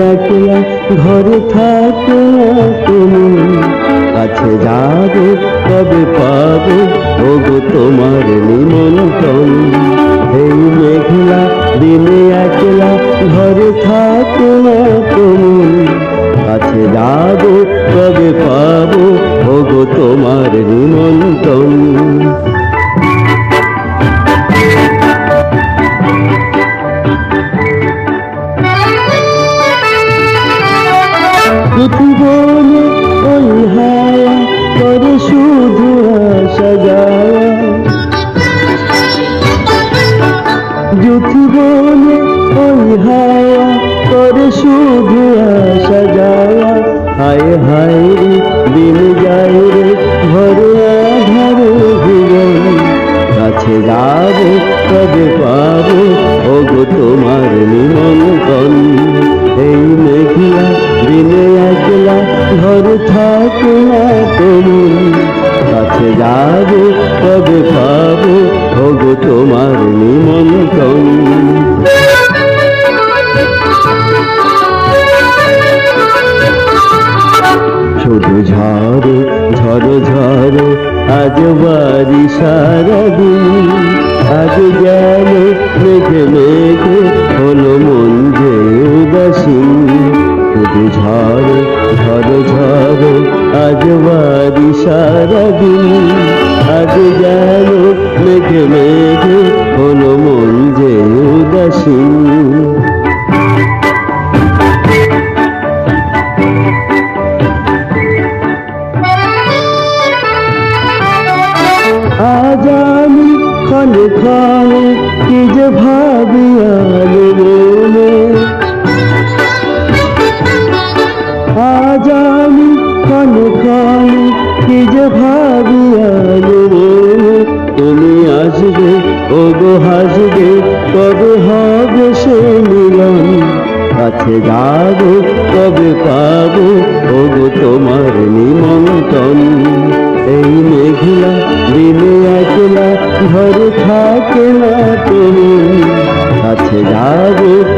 একলা ঘরে থাকো তুমি। কাছে যাবে, কবে পাবো, ওগো তোমার নিমন্ত্রণ। এই মেঘলা দিনে একলা ঘরে থাকো তুমি। কাছে যাব, কবে পাবো, ওগো তোমার নিমন্ত্রণ। বলে ওই হায়া করে শুধু আসা যাওয়া জুথি ওই হায়া করে শুধু আসা হায় হায় রে যায় রে, ঘরে আধারে জীবন কাছে যাব কবে পাবো, ওগো তোমার নিমন্ত্রণ। তোমার নিমন্ত্রণ। শুধু ঝড় ঝড় ঝড় আজ বাড়ি সারাদিন আজ গেল মেঘে মেঘে হলো মন যে উদাসীন শুধু ঝড় ঝড় ঝড় আজ বাড়ি সারাদিন আজ গেল মেঘে মেঘে হলো মন যে উদাসীন। আজ আমি ক্ষণে কি যে ভাবি আলো মনে আজ আমি কি যে ভাবি আলো ওগো হাসবে কবে হবে সে মিলন। কাছে যাবে কবে পাবে ওগো তোমার নিমন্ত্রণ। এই মেঘলা দিনে একলা ঘরে থাকে না তুমি। কাছে যাবে